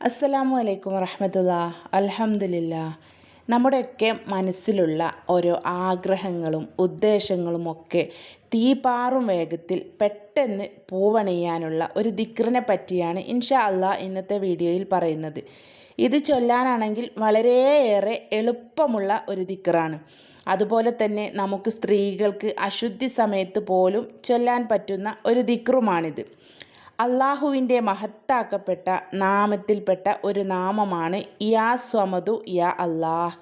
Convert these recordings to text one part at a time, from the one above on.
അസ്സലാമു അലൈക്കും വറഹമത്തുള്ള. അലഹമില്ല നമ്മുടെയൊക്കെ മനസ്സിലുള്ള ഓരോ ആഗ്രഹങ്ങളും ഉദ്ദേശങ്ങളും ഒക്കെ തീപാറും വേഗത്തിൽ പെട്ടെന്ന് പൂവണിയാനുള്ള ഒരു ദിക്റിനെ പറ്റിയാണ് ഇൻഷാ അള്ളാ ഇന്നത്തെ വീഡിയോയിൽ പറയുന്നത്. ഇത് ചൊല്ലാനാണെങ്കിൽ വളരെയേറെ എളുപ്പമുള്ള ഒരു ദിക്റാണ്. അതുപോലെ തന്നെ നമുക്ക് സ്ത്രീകൾക്ക് അശുദ്ധി സമയത്ത് പോലും ചൊല്ലാൻ പറ്റുന്ന ഒരു ദിക്റുമാണിത്. അള്ളാഹുവിന്റെ മഹത്താക്കപ്പെട്ട നാമത്തിൽപ്പെട്ട ഒരു നാമമാണ് യാ സ്വമതു യാ അല്ലാഹ്.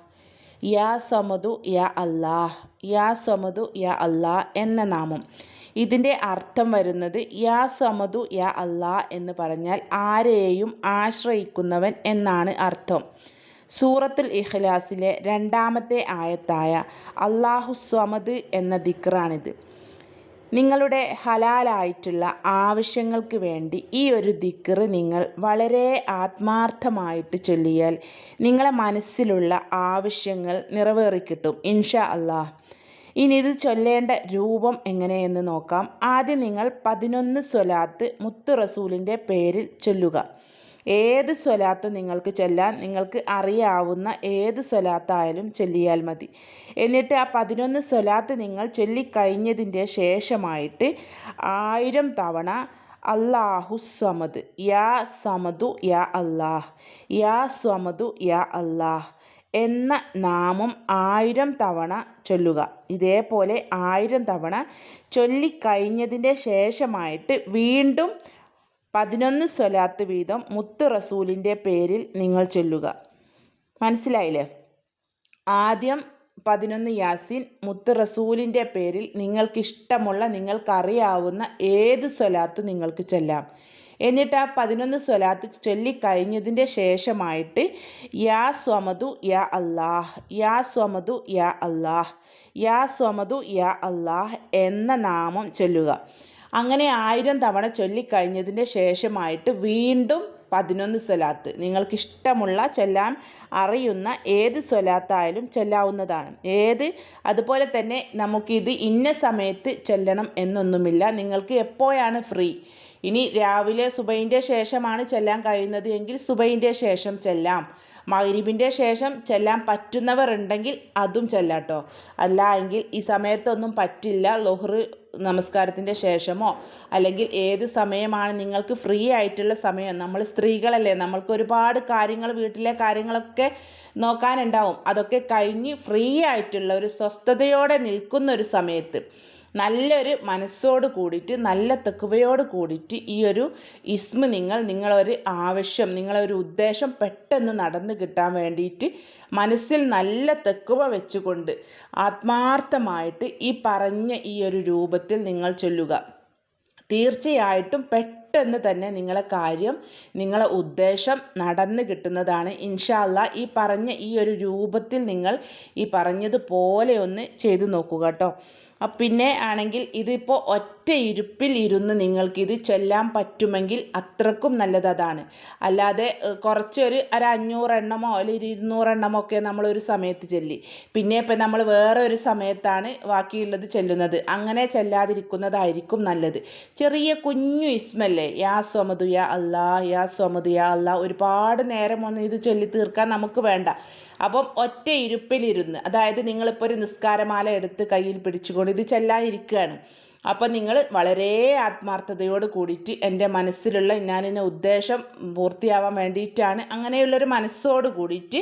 യാ സമതു യാ അല്ലാഹ്. യാ സമതു യാ അല്ലാഹ് എന്ന നാമം. ഇതിന്റെ അർത്ഥം വരുന്നത് യാ സമതു യാ അല്ലാഹ് എന്ന് പറഞ്ഞാൽ ആരെയും ആശ്രയിക്കുന്നവൻ എന്നാണ് അർത്ഥം. സൂറത്തുൽ ഇഖ്ലാസിലെ രണ്ടാമത്തെ ആയത്തായ അള്ളാഹു സ്വമദ് എന്ന ദിക്റാണിത്. നിങ്ങളുടെ ഹലാലായിട്ടുള്ള ആവശ്യങ്ങൾക്ക് വേണ്ടി ഈ ഒരു ദിക്കറ് നിങ്ങൾ വളരെ ആത്മാർത്ഥമായിട്ട് ചൊല്ലിയാൽ നിങ്ങളെ മനസ്സിലുള്ള ആവശ്യങ്ങൾ നിറവേറിക്കിട്ടും ഇൻഷാ അള്ളാഹ് ഇനി ഇത് ചൊല്ലേണ്ട രൂപം എങ്ങനെയെന്ന് നോക്കാം. ആദ്യം നിങ്ങൾ പതിനൊന്ന് സ്വലാത്ത് മുത്തു റസൂലിന്റെ പേരിൽ ചൊല്ലുക. ഏത് സ്വലാത്ത് നിങ്ങൾക്ക് ചൊല്ലാൻ നിങ്ങൾക്ക് അറിയാവുന്ന ഏത് സ്വലാത്തായാലും ചൊല്ലിയാൽ മതി. എന്നിട്ട് ആ പതിനൊന്ന് സ്വലാത്ത് നിങ്ങൾ ചൊല്ലിക്കഴിഞ്ഞതിന്റെ ശേഷമായിട്ട് ആയിരം തവണ അള്ളാഹു സമദ് യാ സമദു യാ അല്ലാഹ് യാ സമദു യാ അല്ലാഹ് എന്ന നാമം ആയിരം തവണ ചൊല്ലുക. ഇതേപോലെ ആയിരം തവണ ചൊല്ലിക്കഴിഞ്ഞതിന്റെ ശേഷമായിട്ട് വീണ്ടും പതിനൊന്ന് സ്വലാത്ത് വീതം മുത്ത് റസൂലിന്റെ പേരിൽ നിങ്ങൾ ചൊല്ലുക. മനസ്സിലായില്ലേ? ആദ്യം പതിനൊന്ന് യാസിൻ മുത്ത് റസൂലിന്റെ പേരിൽ നിങ്ങൾക്കിഷ്ടമുള്ള നിങ്ങൾക്കറിയാവുന്ന ഏത് സ്വലാത്ത് നിങ്ങൾക്ക് ചൊല്ലാം. എന്നിട്ട് ആ പതിനൊന്ന് സ്വലാത്ത് ചൊല്ലിക്കഴിഞ്ഞതിന്റെ ശേഷമായിട്ട് യാ സ്വമതു യാ അല്ലാഹ് യാ സ്വമതു യാ അല്ലാഹ് യാ സ്വമതു യാ അല്ലാഹ് എന്ന നാമം ചൊല്ലുക. അങ്ങനെ ആയിരം തവണ ചൊല്ലിക്കഴിഞ്ഞതിന്റെ ശേഷമായിട്ട് വീണ്ടും പതിനൊന്ന് സ്വലാത്ത്. നിങ്ങൾക്കിഷ്ടമുള്ള ചൊല്ലാൻ അറിയുന്ന ഏത് സ്വലാത്തായാലും ചൊല്ലാവുന്നതാണ്. ഏത്? അതുപോലെ തന്നെ നമുക്കിത് ഇന്ന സമയത്ത് ചൊല്ലണം എന്നൊന്നുമില്ല. നിങ്ങൾക്ക് എപ്പോഴാണ് ഫ്രീ? ഇനി രാവിലെ സുബൈന്റെ ശേഷമാണ് ചെല്ലാൻ കഴിയുന്നത് എങ്കിൽ സുബൈന്റെ ശേഷം ചെല്ലാം. മഗ്രിബിന്റെ ശേഷം ചെല്ലാൻ പറ്റുന്നവർ ഉണ്ടെങ്കിൽ അതും ചെല്ലാട്ടോ. അല്ല എങ്കിൽ ഈ സമയത്തൊന്നും പറ്റില്ല. ലൊഹർ നമസ്കാരത്തിന്റെ ശേഷമോ അല്ലെങ്കിൽ ഏത് സമയമാണ് നിങ്ങൾക്ക് ഫ്രീ ആയിട്ടുള്ള സമയം? നമ്മൾ സ്ത്രീകളല്ലേ നമ്മൾക്ക് ഒരുപാട് കാര്യങ്ങൾ വീട്ടിലെ കാര്യങ്ങളൊക്കെ നോക്കാനുണ്ടാവും. അതൊക്കെ കഴിഞ്ഞ് ഫ്രീ ആയിട്ടുള്ള ഒരു സ്വസ്ഥതയോടെ നിൽക്കുന്ന ഒരു സമയത്ത്. നല്ലൊരു മനസ്സോട് കൂടിയിട്ട് നല്ല തെക്കുവയോട് കൂടിയിട്ട് ഈ ഒരു ഇസ്മ നിങ്ങൾ നിങ്ങളൊരു ആവശ്യം നിങ്ങളൊരു ഉദ്ദേശം പെട്ടെന്ന് നടന്നു കിട്ടാൻ വേണ്ടിയിട്ട് മനസ്സിൽ നല്ല തെക്കുവ വെച്ചുകൊണ്ട് ആത്മാർത്ഥമായിട്ട് ഈ പറഞ്ഞ ഈ ഒരു രൂപത്തിൽ നിങ്ങൾ ചൊല്ലുക. തീർച്ചയായിട്ടും പെട്ടെന്ന് തന്നെ നിങ്ങളെ കാര്യം നിങ്ങളെ ഉദ്ദേശം നടന്നു കിട്ടുന്നതാണ്. ഇൻഷാല്ല ഈ പറഞ്ഞ ഈ ഒരു രൂപത്തിൽ നിങ്ങൾ ഈ പറഞ്ഞതുപോലെ ഒന്ന് ചെയ്തു നോക്കുക കേട്ടോ. പിന്നെ ആണെങ്കിൽ ഇതിപ്പോൾ ഒറ്റ ഇരുപ്പിൽ ഇരുന്ന് നിങ്ങൾക്കിത് ചൊല്ലാൻ പറ്റുമെങ്കിൽ അത്രക്കും നല്ലത് അതാണ്. അല്ലാതെ കുറച്ചൊരു ഒരു അഞ്ഞൂറെണ്ണമോ അല്ലെങ്കിൽ ഇരുന്നൂറെണ്ണമോ ഒക്കെ നമ്മളൊരു സമയത്ത് ചൊല്ലി. പിന്നെ ഇപ്പം നമ്മൾ വേറെ ഒരു സമയത്താണ് ബാക്കിയുള്ളത് ചൊല്ലുന്നത്. അങ്ങനെ ചെല്ലാതിരിക്കുന്നതായിരിക്കും നല്ലത്. ചെറിയ കുഞ്ഞു ഇസ്മല്ലേ? യാ സ്വമതു യാ അല്ലാ യാ സ്വമതു യാ അല്ലാ ഒരുപാട് നേരം ഒന്ന് ഇത് ചൊല്ലി തീർക്കാൻ നമുക്ക് വേണ്ട. അപ്പം ഒറ്റ ഇരുപ്പിലിരുന്ന് അതായത് നിങ്ങളിപ്പോൾ ഒരു നിസ്കാരമാല എടുത്ത് കയ്യിൽ പിടിച്ചുകൊണ്ട് ഇത് ചെല്ലാതിരിക്കുകയാണ് അപ്പം നിങ്ങൾ വളരെ ആത്മാർത്ഥതയോട് കൂടിയിട്ട് എന്റെ മനസ്സിലുള്ള ഞാനിന്ന ഉദ്ദേശം പൂർത്തിയാവാൻ വേണ്ടിയിട്ടാണ് അങ്ങനെയുള്ളൊരു മനസ്സോട് കൂടിയിട്ട്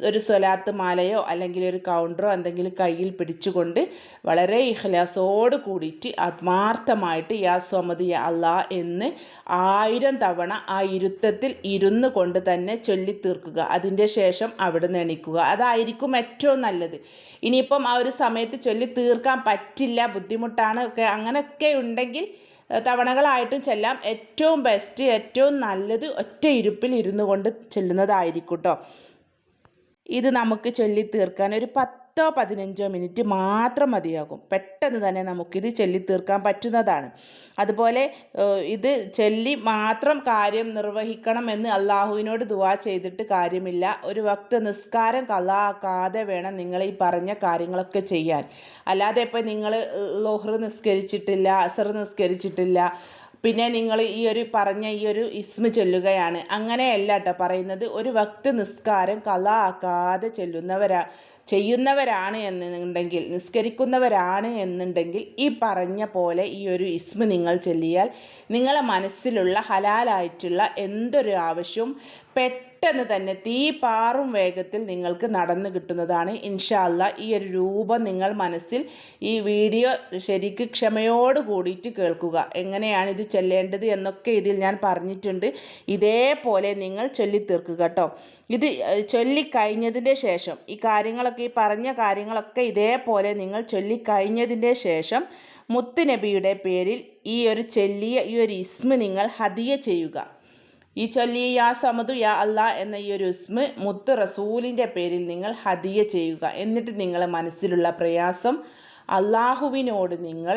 ഒരു സ്വലാത്ത് മാലയോ അല്ലെങ്കിൽ ഒരു കൗണ്ടറോ എന്തെങ്കിലും കയ്യിൽ പിടിച്ചുകൊണ്ട് വളരെ ഇഖ്ലാസോട് കൂടിയിട്ട് ആത്മാർത്ഥമായിട്ട് യാ സ്വമതി യാ അള്ളാ എന്ന് ആയിരം തവണ ആ ഇരുത്തത്തിൽ ഇരുന്ന് കൊണ്ട് തന്നെ ചൊല്ലി തീർക്കുക അതിന്റെ ശേഷം അവിടെ നിന്ന് എണീക്കുക. അതായിരിക്കും ഏറ്റവും നല്ലത്. ഇനിയിപ്പം ആ ഒരു സമയത്ത് ചൊല്ലി തീർക്കാൻ പറ്റില്ല ബുദ്ധിമുട്ടാണ് ഒക്കെ അങ്ങനെയൊക്കെ ഉണ്ടെങ്കിൽ തവണകളായിട്ടും ചെല്ലാം ഏറ്റവും ബെസ്റ്റ് ഏറ്റവും നല്ലത് ഒറ്റ ഇരുപ്പിൽ ഇരുന്നു കൊണ്ട് ചെല്ലുന്നതായിരിക്കും കേട്ടോ ഇത് നമുക്ക് ചൊല്ലി തീർക്കാൻ ഒരു പത്തോ പതിനഞ്ചോ മിനിറ്റ് മാത്രം മതിയാകും. പെട്ടെന്ന് തന്നെ നമുക്കിത് ചൊല്ലി തീർക്കാൻ പറ്റുന്നതാണ്. അതുപോലെ ഇത് ചൊല്ലി മാത്രം കാര്യം നിർവഹിക്കണം എന്ന് അള്ളാഹുവിനോട് ദുവാ ചെയ്തിട്ട് കാര്യമില്ല. ഒരു വക്ത നിസ്കാരം കലാക്കാതെ വേണം നിങ്ങൾ ഈ പറഞ്ഞ കാര്യങ്ങളൊക്കെ ചെയ്യാൻ. അല്ലാതെ ഇപ്പം നിങ്ങൾ ലോഹർ നിസ്കരിച്ചിട്ടില്ല അസർ നിസ്കരിച്ചിട്ടില്ല പിന്നെ നിങ്ങൾ ഈ ഒരു പറഞ്ഞ ഈ ഒരു ഇസ്മ ചൊല്ലുകയാണ്. അങ്ങനെയല്ല കേട്ടോ പറയുന്നത്. ഒരു വക്ത് നിസ്കാരം കല ആക്കാതെ ചെല്ലുന്നവരാ ചെയ്യുന്നവരാണ് എന്നുണ്ടെങ്കിൽ നിസ്കരിക്കുന്നവരാണ് എന്നുണ്ടെങ്കിൽ ഈ പറഞ്ഞ പോലെ ഈ ഒരു ഇസ്മ നിങ്ങൾ ചൊല്ലിയാൽ നിങ്ങളെ മനസ്സിലുള്ള ഹലാലായിട്ടുള്ള എന്തൊരു ആവശ്യവും പെട്ടെന്ന് തന്നെ തീ പാറും വേഗത്തിൽ നിങ്ങൾക്ക് നടന്നു കിട്ടുന്നതാണ് ഇൻഷാല്ല. ഈ ഒരു രൂപം നിങ്ങൾ മനസ്സിൽ ഈ വീഡിയോ ശരിക്ക് ക്ഷമയോട് കൂടിയിട്ട് കേൾക്കുക. എങ്ങനെയാണ് ഇത് ചെല്ലേണ്ടത് എന്നൊക്കെ ഇതിൽ ഞാൻ പറഞ്ഞിട്ടുണ്ട്. ഇതേപോലെ നിങ്ങൾ ചൊല്ലിത്തീർക്കുക കേട്ടോ. ഇത് ചൊല്ലിക്കഴിഞ്ഞതിന്റെ ശേഷം ഈ കാര്യങ്ങളൊക്കെ ഈ പറഞ്ഞ കാര്യങ്ങളൊക്കെ ഇതേപോലെ നിങ്ങൾ ചൊല്ലിക്കഴിഞ്ഞതിന്റെ ശേഷം മുത്തുനബിയുടെ പേരിൽ ഈ ഒരു ചെല്ലിയ ഈ ഒരു ഇസ്മ നിങ്ങൾ ഹദിയ ചെയ്യുക. ഈ ചൊല്ലി യാ സമതു യാ അല്ല എന്ന ഈ ഒരു ഇസ്മ മുത്ത് റസൂലിന്റെ പേരിൽ നിങ്ങൾ ഹദിയ ചെയ്യുക. എന്നിട്ട് നിങ്ങളെ മനസ്സിലുള്ള പ്രയാസം അള്ളാഹുവിനോട് നിങ്ങൾ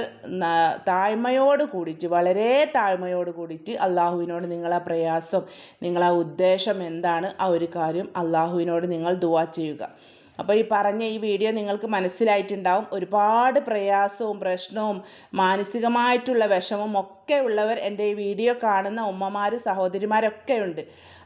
താഴ്മയോട് കൂടിയിട്ട് വളരെ താഴ്മയോട് കൂടിയിട്ട് അള്ളാഹുവിനോട് നിങ്ങളെ പ്രയാസം നിങ്ങളെ ഉദ്ദേശം എന്താണ് ആ ഒരു കാര്യം അള്ളാഹുവിനോട് നിങ്ങൾ ദുവാ ചെയ്യുക. അപ്പോൾ ഈ പറഞ്ഞ ഈ വീഡിയോ നിങ്ങൾക്ക് മനസ്സിലായിട്ടുണ്ടാവും. ഒരുപാട് പ്രയാസവും പ്രശ്നവും മാനസികമായിട്ടുള്ള വിഷമവും ഒക്കെ ഉള്ളവർ എന്റെ ഈ വീഡിയോ കാണുന്ന ഉമ്മമാർ സഹോദരിമാരൊക്കെ ഉണ്ട്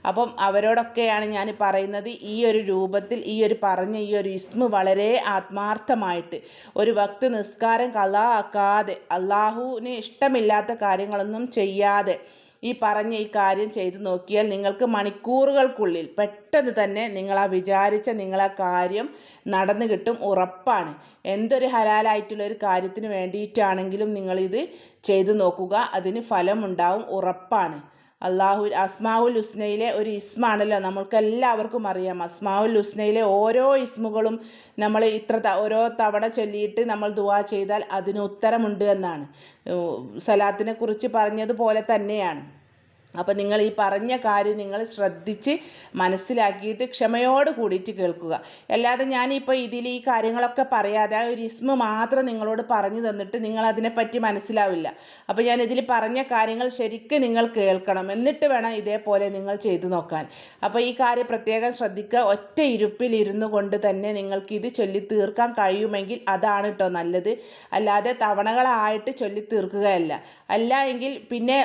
അപ്പം അവരോടൊക്കെയാണ് ഞാൻ പറയുന്നത് ഈ ഒരു രൂപത്തിൽ ഈ ഒരു പറഞ്ഞ ഈ ഒരു ഇസ്മു വളരെ ആത്മാർത്ഥമായിട്ട്. ഒരു വക്ത് നിസ്കാരം കലാ ആക്കാതെ അള്ളാഹുവിന് ഇഷ്ടമില്ലാത്ത കാര്യങ്ങളൊന്നും ചെയ്യാതെ ഈ പറഞ്ഞ ഈ കാര്യം ചെയ്തു നോക്കിയാൽ നിങ്ങൾക്ക് മണിക്കൂറുകൾക്കുള്ളിൽ പെട്ടെന്ന് തന്നെ നിങ്ങൾ വിചാരിച്ച നിങ്ങളാ കാര്യം നടന്നു കിട്ടും ഉറപ്പാണ്. എന്തൊരു ഹലാലായിട്ടുള്ള ഒരു കാര്യത്തിന് വേണ്ടിയിട്ടാണെങ്കിലും നിങ്ങളിത് ചെയ്തു നോക്കുക. അതിന് ഫലമുണ്ടാവും ഉറപ്പാണ്. അള്ളാഹു അസ്മാവുൽ ഹുസ്നയിലെ ഒരു ഇസ്മാണല്ലോ. നമ്മൾക്ക് എല്ലാവർക്കും അറിയാം. അസ്മാവുൽ ഹുസ്നയിലെ ഓരോ ഇസ്മുകളും നമ്മൾ ഇത്ര ഓരോ തവണ ചൊല്ലിയിട്ട് നമ്മൾ ദുവാ ചെയ്താൽ അതിന് ഉത്തരമുണ്ട് എന്നാണ്. സലാത്തിനെ കുറിച്ച് പറഞ്ഞതുപോലെ തന്നെയാണ്. അപ്പോൾ നിങ്ങൾ ഈ പറഞ്ഞ കാര്യം നിങ്ങൾ ശ്രദ്ധിച്ച് മനസ്സിലാക്കിയിട്ട് ക്ഷമയോട് കൂടിയിട്ട് കേൾക്കുക. അല്ലാതെ ഞാനിപ്പോൾ ഇതിൽ ഈ കാര്യങ്ങളൊക്കെ പറയാതെ ആ ഒരു ഇസ്മ മാത്രം നിങ്ങളോട് പറഞ്ഞു തന്നിട്ട് നിങ്ങൾ അതിനെപ്പറ്റി മനസ്സിലാവില്ല. അപ്പോൾ ഞാൻ ഇതിൽ പറഞ്ഞ കാര്യങ്ങൾ ശരിക്കും നിങ്ങൾ കേൾക്കണം. എന്നിട്ട് വേണം ഇതേപോലെ നിങ്ങൾ ചെയ്തു നോക്കാൻ. അപ്പോൾ ഈ കാര്യം പ്രത്യേകം ശ്രദ്ധിക്കുക. ഒറ്റ ഇരുപ്പിൽ ഇരുന്നു കൊണ്ട് തന്നെ നിങ്ങൾക്ക് ഇത് ചൊല്ലി തീർക്കാൻ കഴിയുമെങ്കിൽ അതാണ് കേട്ടോ നല്ലത്. അല്ലാതെ തവണകളായിട്ട് ചൊല്ലി തീർക്കുകയല്ല അല്ല എങ്കിൽ പിന്നെ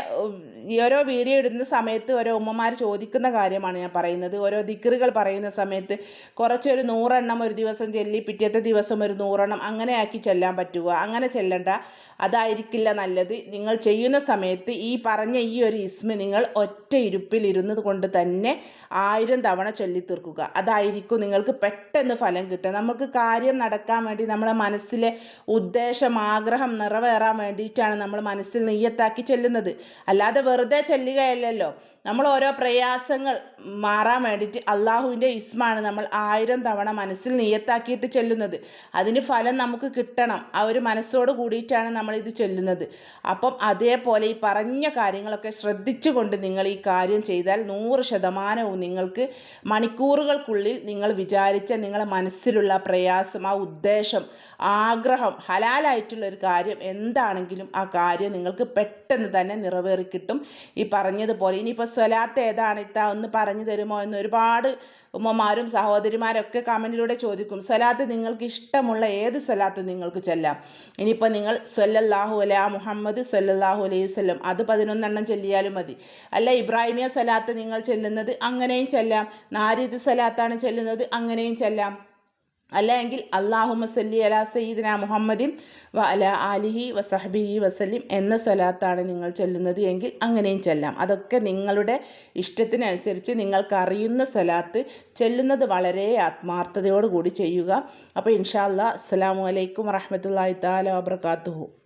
ഓരോ വീഡിയോ ഇടുന്ന സമയത്ത് ഓരോ ഉമ്മമാർ ചോദിക്കുന്ന കാര്യമാണ് ഞാൻ പറയുന്നത്. ഓരോ ദിക്കറുകൾ പറയുന്ന സമയത്ത് കുറച്ചൊരു നൂറെണ്ണം ഒരു ദിവസം ചെല്ലി പിറ്റേത്തെ ദിവസം ഒരു നൂറെണ്ണം അങ്ങനെ ആക്കി ചെല്ലാൻ പറ്റുക. അങ്ങനെ ചെല്ലണ്ട. അതായിരിക്കില്ല നല്ലത്. നിങ്ങൾ ചെയ്യുന്ന സമയത്ത് ഈ പറഞ്ഞ ഈ ഒരു ഇസ്മ നിങ്ങൾ ഒറ്റ ഇരുപ്പിൽ ഇരുന്നത് കൊണ്ട് തന്നെ ആയിരം തവണ ചൊല്ലിത്തീർക്കുക അതായിരിക്കും നിങ്ങൾക്ക് പെട്ടെന്ന് ഫലം കിട്ടുക. നമുക്ക് കാര്യം നടക്കാൻ വേണ്ടി നമ്മളെ മനസ്സിലെ ഉദ്ദേശം ആഗ്രഹം നിറവേറാൻ വേണ്ടിയിട്ടാണ് നമ്മൾ മനസ്സിൽ നെയ്യത്താക്കി ചെല്ലുന്നത്. അല്ലാതെ വെറുതെ Lelo. നമ്മൾ ഓരോ പ്രയാസങ്ങൾ മാറാൻ വേണ്ടിയിട്ട് അള്ളാഹുവിന്റെ ഇസ്മാണ് നമ്മൾ ആയിരം തവണ മനസ്സിൽ നിയത്താക്കിയിട്ട് ചെല്ലുന്നത്. അതിന് ഫലം നമുക്ക് കിട്ടണം. ആ ഒരു മനസ്സോട് കൂടിയിട്ടാണ് നമ്മളിത് ചെല്ലുന്നത്. അപ്പം അതേപോലെ ഈ പറഞ്ഞ കാര്യങ്ങളൊക്കെ ശ്രദ്ധിച്ചുകൊണ്ട് നിങ്ങൾ ഈ കാര്യം ചെയ്താൽ നൂറ് ശതമാനവും നിങ്ങൾക്ക് മണിക്കൂറുകൾക്കുള്ളിൽ നിങ്ങൾ വിചാരിച്ച നിങ്ങളുടെ മനസ്സിലുള്ള പ്രയാസം ആ ഉദ്ദേശം ആഗ്രഹം ഹലാലായിട്ടുള്ള ഒരു കാര്യം എന്താണെങ്കിലും ആ കാര്യം നിങ്ങൾക്ക് പെട്ടെന്ന് തന്നെ നിറവേറി കിട്ടും. ഈ പറഞ്ഞതുപോലെ ഇനിയിപ്പോൾ സ്വലാത്ത് ഏതാണ് ഇത്ത ഒന്ന് പറഞ്ഞു തരുമോ എന്ന് ഒരുപാട് ഉമ്മമാരും സഹോദരിമാരൊക്കെ കമന്റിലൂടെ ചോദിക്കും. സ്വലാത്ത് നിങ്ങൾക്ക് ഇഷ്ടമുള്ള ഏത് സ്വലാത്ത് നിങ്ങൾക്ക് ചെല്ലാം. ഇനിയിപ്പോൾ നിങ്ങൾ സൊല്ലാഹു അല മുഹമ്മദ് സൊല്ലാഹു അലൈഹി സ്വല്ലം അത് പതിനൊന്നെണ്ണം ചെല്ലിയാലും മതി. അല്ല ഇബ്രാഹിമിയ സ്വലാത്ത് നിങ്ങൾ ചെല്ലുന്നത് അങ്ങനെയും ചെല്ലാം. നാരിദ് സ്വലാത്താണ് ചെല്ലുന്നത് അങ്ങനെയും ചെല്ലാം. അല്ലെങ്കിൽ അള്ളാഹുമ സല്ലി അല സയ്യിദിന മുഹമ്മദിൻ വ അല ആലിഹി വസഹബിഹി വസലിം എന്ന സ്വലാത്താണ് നിങ്ങൾ ചൊല്ലുന്നത് എങ്കിൽ അങ്ങനെയും ചെല്ലാം. അതൊക്കെ നിങ്ങളുടെ ഇഷ്ടത്തിനനുസരിച്ച് നിങ്ങൾക്കറിയുന്ന സ്വലാത്ത് ചെല്ലുന്നത് വളരെ ആത്മാർത്ഥതയോടുകൂടി ചെയ്യുക. അപ്പോൾ ഇൻഷാ അല്ലാ അസ്സാം വലൈക്കും വറഹമത്തല്ലാ താല വാബർക്കാത്തുഹു